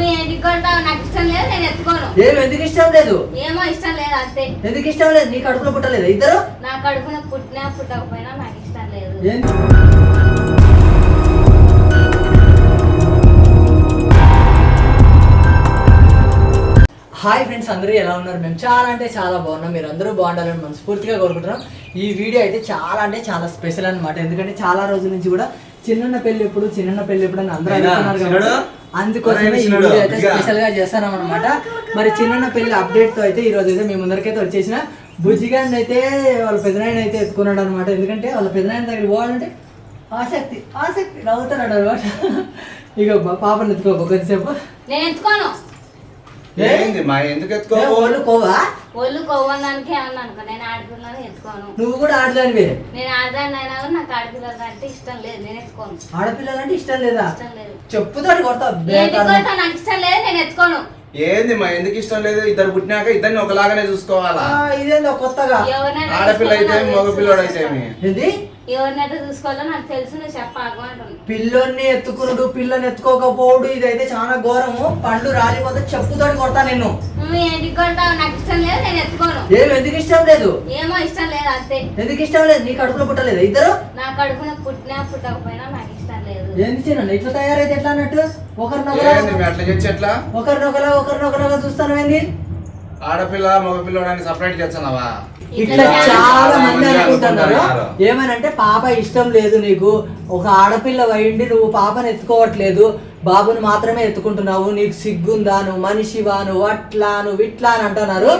నువ్వు కొంటావు నాకు ఇష్టం లేదు నేను ఎత్తుకోను. ఏం ఎందుకు ఇష్టం లేదు? ఏమో ఇష్టం లేదు అంతే. ఎందుకు ఇష్టం లేదు? నీకు అడుగులో పుట్టలేదు? ఇద్దరు? నా కడుపున పుట్టినా పుట్టకపోయినా నాకు ఇష్టం లేదు. హాయ్ ఫ్రెండ్స్ అందరూ ఎలా ఉన్నారు? మేము చాలా అంటే చాలా బాగున్నాం. మీరు అందరూ బాగుండాలని మనస్ఫూర్తిగా కోరుకుంటున్నాం. ఈ వీడియో అయితే చాలా అంటే చాలా స్పెషల్ అన్నమాట. ఎందుకంటే చాలా రోజుల నుంచి కూడా చిన్న పెళ్ళి ఎప్పుడు చిన్న పెళ్ళి ఎప్పుడు అని అందరూ అనుకున్నారు? కాబట్టి అందుకోసమే ఈ వీడియో అయితే. స్పెషల్గా చేస్తున్నాం అనమాట మరి చిన్న పెళ్ళి అప్డేట్తో అయితే ఈ రోజు అయితే మీ ముందరికైతే వచ్చేసిన. బుజ్జిగాన్ని అయితే వాళ్ళ పెదనాయన అయితే ఎత్తుకున్నాడు అనమాట ఎందుకంటే వాళ్ళ పెదనాయన దగ్గర పోవాలంటే ఆసక్తి ఆసక్తి. నవ్వుతున్నాడు అనమాట ఇక బా- పాపని ఎత్తుకో కొద్దిసేపు. నేను ఎత్తుకోను. ఏంది మా ఎందుకు ఎత్తుకో ఒళ్ళు కోవా ఒళ్ళు కొవ్వడానికి ఏమన్నా అనుకో నేను ఆడపిల్లని ఎత్తుకోను. నువ్వు కూడా ఆడదానివి? నేను ఆడదాన్ని అయినా కూడా నాకు ఆడపిల్లలు అంటే ఇష్టం లేదు నేను ఎత్తుకోను. ఆడపిల్లలంటే ఇష్టం లేదా? ఇష్టం లేదు. చెప్పుతోటి కొడతా నాకు ఇష్టం లేదు నేను ఎత్తుకోను. ఏంది మా ఎందుకు ఇష్టం లేదు? ఇద్దరు పుట్టినాక ఇద్దరిని ఒకలాగానే చూసుకోవాలా? ఇదేందో కొత్తగా. ఆడపిల్ల అయితే చూసుకోవాలో నాకు మగ తెలుసు. పిల్లోడు అయితే ఎవరినైతే చూసుకోవాలో నాకు తెలుసు నువ్వు చెప్పాకు అంటున్నా పిల్లోని ఎత్తుకునుడు పిల్లని ఎత్తుకోకపోవడు ఇదైతే చాలా ఘోరము. పండు రాలిపోతే చెప్పుతోటి కొడతా నిన్ను. నువ్వు ఏంటికి కొంటావు నాకు ఇష్టం లేదు నేను ఎత్తుకోను. ఏం ఎందుకు ఇష్టం లేదు? ఏమో ఇష్టం లేదు అంతే. ఎందుకు ఇష్టం లేదు? నీకు అడుగులో పుట్టలేదు ఇద్దరు? నా కడుపున పుట్టినా పుట్టకపోయినా నాకు ఇష్టం లేదు. ఏంది చిన్న ఇట్లా తయారైతే ఎట్లా అన్నట్టు? ఒకరినొకరు అట్లా చేసి ఎట్లా? ఒకరినొకరు ఒకరినొకరుగా చూస్తాను ఏంది ఆడపిల్ల మగ పిల్లోడని సపరేట్ చేస్తున్నావా? ఇట్లా చాలా మంది అనుకుంటున్నారు. ఏమనంటే పాప ఇష్టం లేదు నీకు. ఒక ఆడపిల్ల అయ్యిండి నువ్వు పాపను ఎత్తుకోవట్లేదు. బాబుని మాత్రమే ఎత్తుకుంటున్నావు నీకు సిగ్గుందా నువ్వు మనిషివా నువ్వు అట్లా నువ్వు ఇట్లా అని అంటున్నారు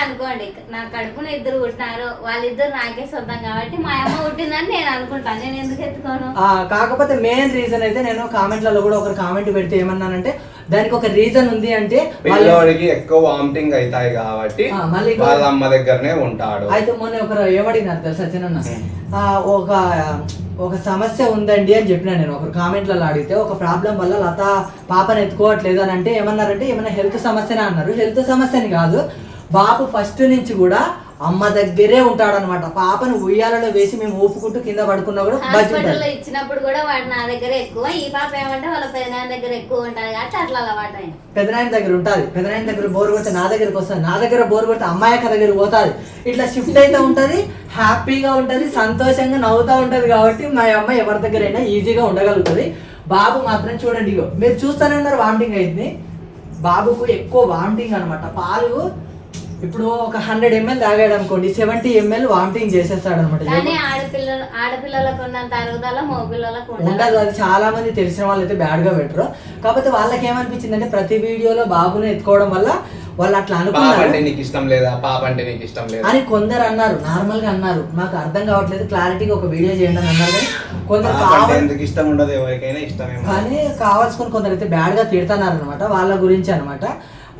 అనుకోండి నా కడుపున ఇద్దరు పుట్టినారు వాళ్ళిద్దరు నాకే సొంతం కాబట్టి మా అమ్మ పుట్టిందని నేను అనుకుంటాను నేను ఎందుకు ఎత్తుకోను? ఆ, కాకపోతే మెయిన్ రీజన్ అయితే నేను కామెంట్లలో కూడా ఒక కామెంట్ పెడితే ఏమన్నానంటే దానికి ఒక రీజన్ ఉంది అంటే వాళ్ళు పిల్లోడికి ఎక్కువ వామిటింగ్ అవుతాయి కాబట్టి వాళ్ళ అమ్మ దగ్గరనే ఉంటాడు. అయితే మొన్న ఒకరు ఏమడిగినారు తెలుసా చిన్న ఒక ఒక సమస్య ఉందండి అని చెప్పిన నేను. ఒక కామెంట్లలో అడిగితే ఒక ప్రాబ్లం వల్ల లత పాపను ఎత్తుకోవట్లేదు అని అంటే ఏమన్నారంటే ఏమైనా హెల్త్ సమస్యనే అన్నారు. హెల్త్ సమస్యని కాదు బాబు ఫస్ట్ నుంచి కూడా అమ్మ దగ్గరే ఉంటాడనమాట పాపను ఉయ్యాలలో వేసి మేము ఊపుకుంటూ కింద పడుకున్నా కూడా హాస్పిటల్లో ఇచ్చినప్పుడు కూడా వాడు నా దగ్గర ఎక్కువ. ఈ పాప ఏమంటే వాళ్ళ పెదనాన్న దగ్గర ఎక్కువ ఉంటుంది కాబట్టి అట్లా అలవాటు అయింది. పెదనాయన దగ్గర ఉంటుంది. పెదనాయన దగ్గర బోర్ కొడితే నా దగ్గరకు వస్తుంది. నా దగ్గర బోర్ కొడితే అమ్మాయి అక్క దగ్గర పోతుంది. ఇట్లా షిఫ్ట్ అయితే ఉంటుంది హ్యాపీగా ఉంటుంది సంతోషంగా నవ్వుతూ ఉంటుంది కాబట్టి మా అమ్మాయి ఎవరి దగ్గరైనా ఈజీగా ఉండగలుగుతుంది. బాబు మాత్రం చూడండి ఇగో. మీరు చూస్తూనే ఉన్నారు వామిటింగ్ అయింది. బాబుకు ఎక్కువ వామిటింగ్ అనమాట పాలు ఇప్పుడు ఒక హండ్రెడ్ ఎంఎల్ తాగాడు అనుకోండి సెవెంటీ ఎంఎల్ వామిటింగ్ చేసేస్తాడు అనమాట కానీ ఆడపిల్లలు ఆడపిల్లలకు ఉన్నంత అరుగుదల మగపిల్లలకు ఉండదు ఉండదు అది చాలా మంది తెలిసిన వాళ్ళు అయితే బ్యాడ్గా పెట్టరు. కాకపోతే వాళ్ళకి ఏమనిపించింది అంటే ప్రతి వీడియోలో బాబుని ఎత్తుకోవడం వల్ల వాళ్ళు అట్లా పాప అనుకున్నారు అంటే నీకు ఇష్టం లేదా? పాప అంటే నీకు ఇష్టం లేదా? అని కొందరు అన్నారు నార్మల్గా అన్నారు. మాకు అర్థం కావట్లేదు క్లారిటీగా ఒక వీడియో చేయండి అని అన్నారు కానీ కొందరు ఎందుకు ఇష్టం ఉండదు ఎవరికైనా ఇష్టమేమో. కానీ కావాల్సుకుని కొందరు అయితే బ్యాడ్గా తిడుతున్నారు అనమాట వాళ్ళ గురించి అన్నమాట.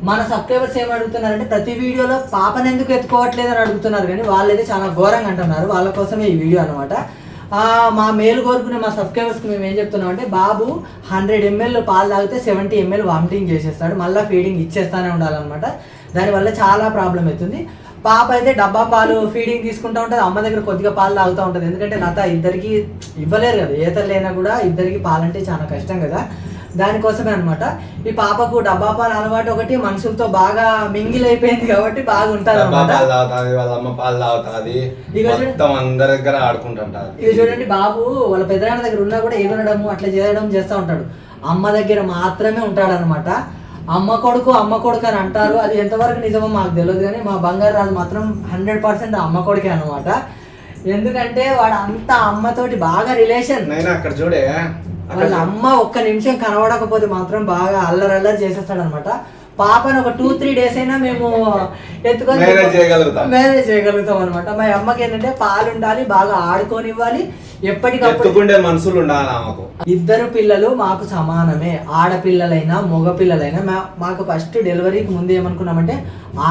మన సబ్స్క్రైబర్స్ ఏం అడుగుతున్నారంటే ప్రతి వీడియోలో పాపను ఎందుకు ఎత్తుకోవట్లేదు అని అడుగుతున్నారు. కానీ వాళ్ళైతే చాలా ఘోరంగా అంటున్నారు. వాళ్ళ కోసమే ఈ వీడియో అనమాట మా మేలు కోరుకునే మా సబ్స్క్రైబర్స్కి మేము ఏం చెప్తున్నాం అంటే బాబు హండ్రెడ్ ఎంఎల్ పాలు తాగితే సెవెంటీ ఎంఎల్ వామిటింగ్ చేసేస్తాడు. మళ్ళీ ఫీడింగ్ ఇచ్చేస్తానే ఉండాలన్నమాట. దానివల్ల చాలా ప్రాబ్లం అవుతుంది. పాప అయితే డబ్బా పాలు ఫీడింగ్ తీసుకుంటూ ఉంటుంది. అమ్మ దగ్గర కొద్దిగా పాలు తాగుతూ ఉంటుంది. ఎందుకంటే లత ఇద్దరికి ఇవ్వలేరు కదా. ఈతలేనా కూడా ఇద్దరికి పాలంటే చాలా కష్టం కదా. దానికోసమే అన్నమాట. ఈ పాపకు డబ్బా పాలు అలవాటు ఒకటి మనుషులతో బాగా మింగిల్ అయిపోయింది కాబట్టి బాగా అనమాట వాళ్ళ అమ్మ పాలు తాగుతుంది. మొత్తం అందరి దగ్గర ఆడుకుంటుంటారు ఇక చూడండి బాబు వాళ్ళ పెద్దనాన్న దగ్గర ఉన్నా కూడా ఏమనడము అట్లా చేయడం చేస్తూ ఉంటాడు. అమ్మ దగ్గర మాత్రమే ఉంటాడు అనమాట అమ్మ కొడుకు అమ్మ కొడుకు అని అంటారు. అది ఎంతవరకు నిజమో మాకు తెలియదు కానీ మా బంగారు రాజు మాత్రం హండ్రెడ్ పర్సెంట్ అమ్మ కొడుకే అనమాట ఎందుకంటే వాడు అంత అమ్మతోటి బాగా రిలేషన్. నైనా అక్కడ చూడే. వాళ్ళ అమ్మ ఒక్క నిమిషం కనబడకపోతే మాత్రం బాగా అల్లరి అల్లరి చేసేస్తాడు అనమాట పాపను ఒక టూ త్రీ డేస్ అయినా మేము ఎత్తుకొని Manage చేయగలుగుతాం. మేనేజ్ చేయగలుగుతాం అనమాట మా అమ్మకి ఏంటంటే పాలు ఉండాలి బాగా ఆడుకోనివ్వాలి ఎప్పటికప్పుడు ఎత్తుకుండే మనుషులు ఉండాలి ఆమెకు. ఇద్దరు పిల్లలు మాకు సమానమే. ఆడపిల్లలైనా మగ పిల్లలైనా మా మాకు ఫస్ట్ డెలివరీకి ముందు ఏమనుకున్నామంటే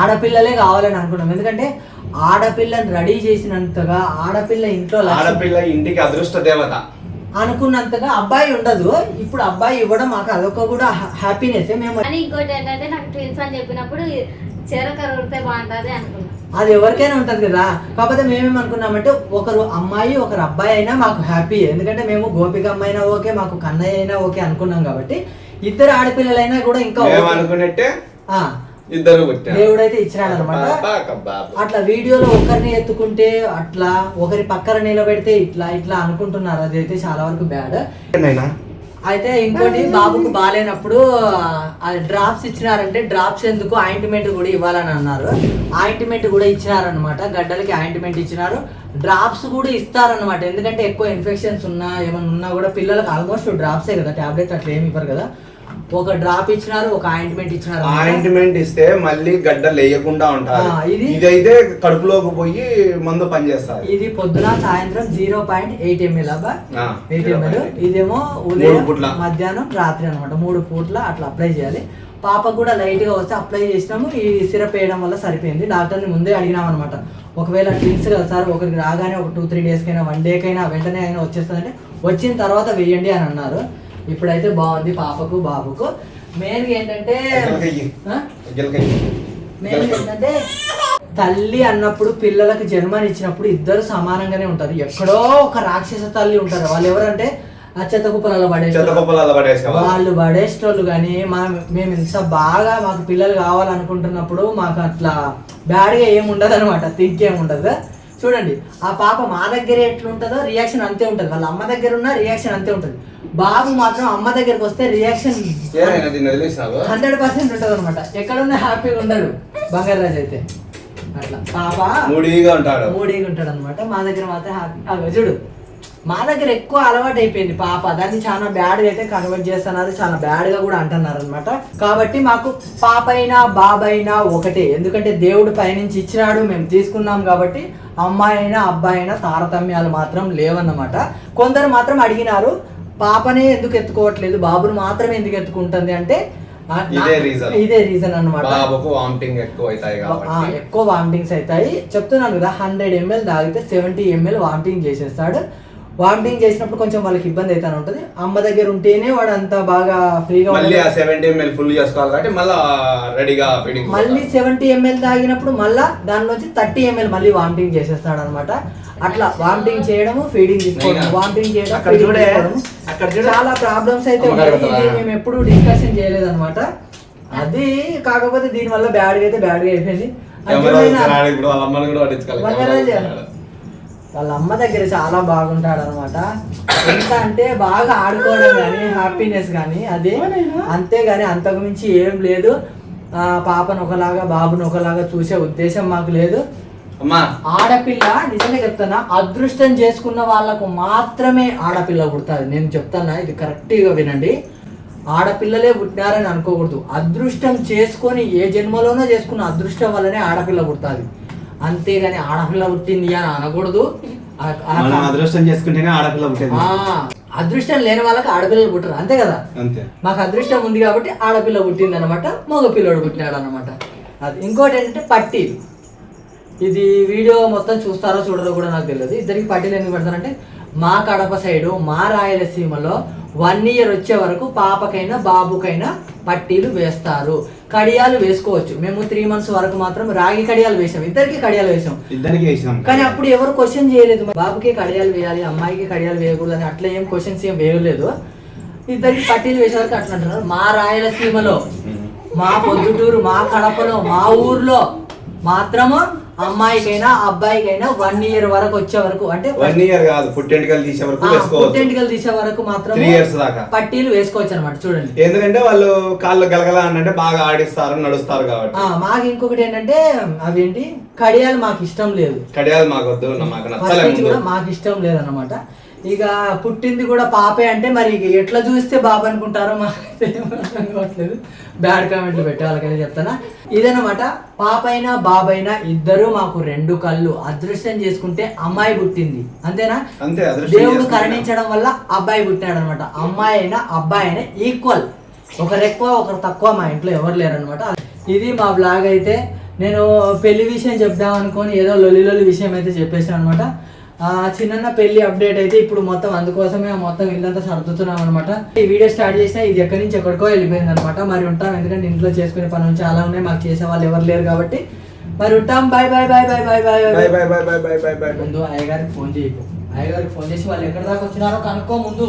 ఆడపిల్లలే కావాలని అనుకున్నాం. ఎందుకంటే ఆడపిల్లని రెడీ చేసినంతగా ఆడపిల్ల ఇంట్లో ఆడపిల్ల ఇంటికి అదృష్ట దేవత. అనుకున్నంతగా అబ్బాయి ఉండదు. ఇప్పుడు అబ్బాయి ఇవ్వడం మాకు అదొక కూడా హ్యాపీనెస్ మేము ఇంకోటి ఏంటంటే నాకు ట్విన్స్ అని చెప్పినప్పుడు చెరకర ఉడితే బాగుంటది అనుకున్నా. అది ఎవరికైనా ఉంటది కదా. కాకపోతే మేమేమనుకున్నామంటే ఒకరు అమ్మాయి ఒకరు అబ్బాయి అయినా మాకు హ్యాపీ ఎందుకంటే మేము గోపిక అమ్మాయినా ఓకే మాకు కన్నయ్య అయినా ఓకే అనుకున్నాం కాబట్టి ఇద్దరు ఆడపిల్లలైనా కూడా ఇంకా. అనుకున్నట్టే ఆ, ఇద్దరు ఇచ్చినాడు అనమాట. బాబా, బాబా. అట్లా వీడియోలో ఒకరిని ఎత్తుకుంటే అట్లా ఒకరి పక్కన నిలబెడితే ఇట్లా ఇట్లా అనుకుంటున్నారు. అదైతే చాలా వరకు బ్యాడ్? అయితే ఇంకోటి బాబుకు బాగాలేనప్పుడు డ్రాప్స్ ఇచ్చినారంటే డ్రాప్స్ ఎందుకు ఆయింట్మెంట్ కూడా ఇవ్వాలని అన్నారు. ఆయింట్మెంట్ కూడా ఇచ్చినారనమాట. గడ్డలకి ఆయింట్మెంట్ ఇచ్చినారు. డ్రాప్స్ కూడా ఇస్తారనమాట. ఎందుకంటే ఎక్కువ ఇన్ఫెక్షన్స్ ఉన్నా ఏమైనా ఉన్నా కూడా పిల్లలకు ఆల్మోస్ట్ డ్రాప్సే కదా. టాబ్లెట్ అట్లా ఏమి ఇవ్వరు కదా. ఒక డ్రాప్ ఇచ్చినారు ఒక ఆయింట్మెంట్ ఇచ్చినారు. ఆయింట్మెంట్ ఇస్తే మళ్ళీ గడ్డ లేయకుండా ఉంటారు ఇదైతే కడుపులోకి పోయి మందు పనిచేస్తారు ఇది పొద్దున సాయంత్రం జీరో పాయింట్ ఎయిట్ ఎంఎల్ అబ్బా. Eight ML. 0.8. ఇదేమో ఉదయం. మధ్యాహ్నం రాత్రి అనమాట మూడు పూట్ల అట్లా అప్లై చేయాలి. పాపకు కూడా లైట్గా వస్తే అప్లై చేసినాము. ఈ సిరప్ వేయడం వల్ల సరిపోయింది. డాక్టర్ని ముందే అడిగినాం అనమాట ఒకవేళ ట్విన్స్ కదా సార్ ఒకరికి రాగానే ఒక టూ త్రీ డేస్ కైనా వన్ డేకైనా వెంటనే అయినా వచ్చేస్తుందంటే వచ్చిన తర్వాత వేయండి అని అన్నారు. ఇప్పుడైతే బాగుంది పాపకు బాబుకు. మెయిన్ ఏంటంటే. మెయిన్ ఏంటంటే తల్లి అన్నప్పుడు పిల్లలకు జన్మనిచ్చినప్పుడు ఇద్దరు సమానంగానే ఉంటారు. ఎక్కడో ఒక రాక్షస తల్లి ఉంటారు. వాళ్ళు ఎవరంటే ఆ చెత్త కుప్పలలో పడేసావా వాళ్ళు పడేసేటోళ్ళు కానీ మనం మేము ఇంత బాగా మాకు పిల్లలు కావాలనుకుంటున్నప్పుడు మాకు అట్లా బ్యాడ్గా ఏమి ఉండదు అనమాట థింక్ ఏమి ఉండదు చూడండి ఆ పాప మా దగ్గర ఎట్లుంటుందో రియాక్షన్ అంతే ఉంటుంది. వాళ్ళ అమ్మ దగ్గర ఉన్న రియాక్షన్ అంతే ఉంటుంది. బాబు మాత్రం అమ్మ దగ్గరకు వస్తే రియాక్షన్ హండ్రెడ్ పర్సెంట్ ఉంటుంది అనమాట ఎక్కడున్నా హ్యాపీగా ఉండడు బంగారు రాజు అయితే. అట్లా. పాప మూడీగా ఉంటాడు. మూడీగా ఉంటాడు అనమాట మా దగ్గర మాత్రం హ్యాపీ చూడు. మా దగ్గర ఎక్కువ అలవాటు అయిపోయింది పాప. దాన్ని చాలా బ్యాడ్ అయితే కన్వర్ట్ చేస్తున్నారు చాలా బ్యాడ్గా కూడా అంటున్నారు అనమాట కాబట్టి మాకు పాప అయినా బాబైనా ఒకటే. ఎందుకంటే దేవుడు పైనుంచి ఇచ్చినాడు మేము తీసుకున్నాం కాబట్టి అమ్మాయి అయినా అబ్బాయి అయినా తారతమ్యాలు మాత్రం లేవన్నమాట. కొందరు మాత్రం అడిగినారు పాపనే ఎందుకు ఎత్తుకోవట్లేదు? బాబుని మాత్రమే ఎందుకు ఎత్తుకుంటుంది? అంటే ఇదే రీజన్ కాబట్టి. ఎక్కువ వామిటింగ్స్ అవుతాయి చెప్తున్నాను కదా హండ్రెడ్ ఎంఎల్ తాగితే సెవెంటీ ఎంఎల్ వామిటింగ్ చేసేస్తాడు. వామిటింగ్ చేసినప్పుడు కొంచెం వాళ్ళకి ఇబ్బంది అయితే ఉంటుంది. అమ్మ దగ్గర ఉంటేనే వాడు అంత బాగా ఫ్రీగా మళ్ళీ ఆ ఉండదు. సెవెంటీ ఎంఎల్ ఫుల్ చేసుకోవాలి కాబట్టి మళ్ళీ రెడీగా ఫీడింగ్ మళ్ళీ సెవెంటీ ఎంఎల్ తాగినప్పుడు మళ్ళా దానిలోంచి థర్టీ ఎంఎల్ మళ్ళీ వామిటింగ్ చేసేస్తాడు అనమాట అట్లా వామిటింగ్ చేయడము ఫీడింగ్ తీసుకోవడం. వామిటింగ్ చేయడం అక్కడ చూడే. చాలా ప్రాబ్లమ్స్ అయితే ఉన్నాయి. ఇది మేము ఎప్పుడు డిస్కషన్ చేయలేదు అనమాట అది కాకపోతే దీని వల్ల బ్యాడ్గా అయితే బ్యాడ్గా అయిపోయింది. వాళ్ళ అమ్మ దగ్గర చాలా బాగుంటాడు అనమాట ఎంత అంటే బాగా ఆడుకోవడం కానీ హ్యాపీనెస్ కానీ అది అంతేగాని అంతకు మించి ఏం లేదు. ఆ, పాపను ఒకలాగా బాబును ఒకలాగా చూసే ఉద్దేశం మాకు లేదు. అమ్మా. ఆడపిల్ల నిజంగా చెప్తానా అదృష్టం చేసుకున్న వాళ్ళకు మాత్రమే ఆడపిల్ల పుడుతుంది. నేను చెప్తానా ఇది కరెక్ట్గా వినండి. ఆడపిల్లలే పుట్టినారని అనుకోకూడదు. అదృష్టం చేసుకొని ఏ జన్మలోనో చేసుకున్న అదృష్టం వల్లనే ఆడపిల్ల పుడుతుంది. అంతేగాని ఆడపిల్ల పుట్టింది అని అనకూడదు. అదృష్టం చేసుకుంటేనే ఆడపిల్ల పుట్టేది. అదృష్టం లేని వాళ్ళకి ఆడపిల్లలు పుట్టరు. అంతే కదా? అంతే. మాకు అదృష్టం ఉంది కాబట్టి ఆడపిల్ల పుట్టింది అనమాట మగ పిల్లడు పుట్టినాడు అనమాట అది ఇంకోటి ఏంటంటే పట్టీలు ఇది వీడియో మొత్తం చూస్తారో చూడరో కూడా నాకు తెలియదు. ఇద్దరికి పట్టీలు ఎందుకు పెడతారంటే మా కడప సైడు మా రాయలసీమలో వన్ ఇయర్ వచ్చే వరకు పాపకైనా బాబుకైనా పట్టీలు వేస్తారు. కడియాలు వేసుకోవచ్చు. మేము త్రీ మంత్స్ వరకు మాత్రం రాగి కడియాలు వేసాం. ఇద్దరికి కడియాలు వేసాం. ఇద్దరికి వేసినాం కానీ అప్పుడు ఎవరు క్వశ్చన్ చేయలేదు. బాబుకి కడియాలు వేయాలి అమ్మాయికి కడియాలు వేయకూడదు అని అట్లా ఏం క్వశ్చన్స్ ఏం వేయలేదు. ఇద్దరికి పట్టీలు వేసే వరకు అట్లా అంటున్నారు. మా రాయలసీమలో మా పొద్దుటూరు మా కడపలో మా ఊర్లో మాత్రము అమ్మాయికైనా అబ్బాయికైనా వన్ ఇయర్ వరకు వచ్చే వరకు అంటే వన్ ఇయర్ కాదు పుట్టెంటికలు తీసే వరకు పుట్టెంటికలు తీసే వరకు మాత్రం త్రీ ఇయర్స్ దాకా. పట్టీలు వేసుకోవచ్చు అనమాట చూడండి. ఎందుకంటే వాళ్ళు కాళ్ళు గలగల అంటే బాగా ఆడిస్తారు నడుస్తారు కాబట్టి. మాకు ఇంకొకటి ఏంటంటే అవేంటి? కడియాలు మాకు ఇష్టం లేదు. కడియాలు మాకు వద్దు మాకు మాకు ఇష్టం లేదన్నమాట. ఇక పుట్టింది కూడా పాపే అంటే మరి ఇక ఎట్లా చూస్తే బాబు అనుకుంటారో మాకైతే ఏం అర్థం కావట్లేదు బ్యాడ్ కామెంట్లు పెట్టే వాళ్ళకైతే చెప్తానా ఇదనమాట పాపైనా బాబైనా ఇద్దరు మాకు రెండు కళ్ళు అదృష్టం చేసుకుంటే అమ్మాయి పుట్టింది. అంతేనా? దేవుడు. కరుణించడం వల్ల అబ్బాయి పుట్టాడు అనమాట అమ్మాయి అయినా అబ్బాయి అయినా ఈక్వల్ ఒకరు ఎక్కువ ఒకరు తక్కువ మా ఇంట్లో ఎవరు లేరనమాట ఇది మా బ్లాగ్ అయితే. నేను పెళ్ళి విషయం చెప్దాం అనుకొని ఏదో లొలి లొలి విషయం అయితే చెప్పేసాను అనమాట చిన్న పెళ్ళి అప్డేట్ అయితే ఇప్పుడు మొత్తం అందుకోసమే మొత్తం ఇల్లంతా సర్దుతున్నాం అనమాట ఈ వీడియో స్టార్ట్ చేసినా ఇది ఎక్కడి నుంచి ఎక్కడికో వెళ్ళిపోయింది అనమాట మరి ఉంటాం ఎందుకంటే ఇంట్లో చేసుకునే పనులు చాలా ఉన్నాయి మాకు చేసే వాళ్ళు ఎవరు లేరు కాబట్టి. మరి ఉంటాం bye bye bye bye bye bye bye bye bye bye bye bye bye ముందు అయ్యగారికి ఫోన్ చేయకు. అయ్యగారికి ఫోన్ చేసి వాళ్ళు ఎక్కడి దాకా వచ్చినారో కనుక్కో ముందు.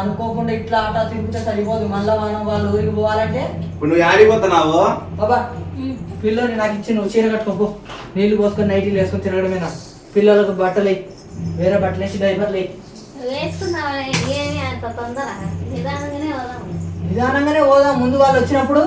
అనుకోకుండా ఇట్లా ఆట తిరిగితే సరిపోదు. మళ్ళా మనం వాళ్ళ ఊరికి పోవాలంటే? ఇప్పుడు నువ్వు ఆడిపోతున్నావు బాబా పిల్లోని నాకు ఇచ్చి నువ్వు చీర కట్టుకోపో నీళ్ళు పోసుకొని నైటీలు వేసుకొని తిరగడమేనా? పిల్లలకు బట్టలు. వేరే బట్టలు వేసి డైపర్లు వేయి. వేసుకున్నావా? ఏమి అంత తొందర నిదానంగానే నిదానంగానే పోదాం. ముందు వాళ్ళు వచ్చినప్పుడు